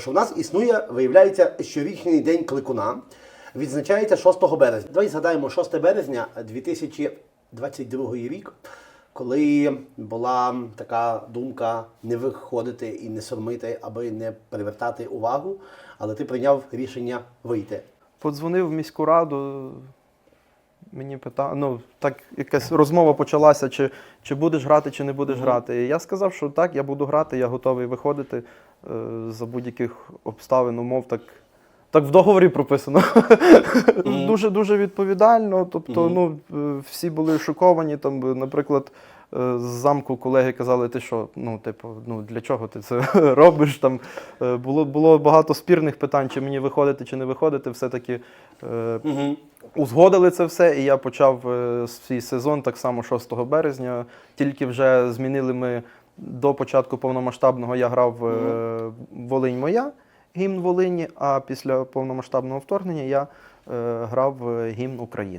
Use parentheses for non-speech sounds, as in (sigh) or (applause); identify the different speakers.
Speaker 1: що в нас існує, виявляється, щорічний день кликуна. Відзначається 6 березня. Давай згадаємо 6 березня 2022 рік, коли була така думка не виходити і не сормити, аби не привертати увагу, але ти прийняв рішення вийти.
Speaker 2: Подзвонив в міську раду. Мені питав, ну так якась розмова почалася, чи, чи будеш грати, чи не будеш грати. І я сказав, що так, я буду грати, я готовий виходити е, за будь-яких обставин, умов. Так, так в договорі прописано. Дуже дуже відповідально. Тобто, ну е, всі були шоковані. Там, наприклад, е, з замку колеги казали, ти що, ну, типу, ну для чого ти це (laughs) робиш? Там е, було, було багато спірних питань, чи мені виходити, чи не виходити. Все-таки узгодили це все, і я почав свій сезон так само 6 березня. Тільки вже змінили ми до початку повномасштабного. Я грав Волинь моя, гімн Волині, а після повномасштабного вторгнення я е, грав е, гімн України.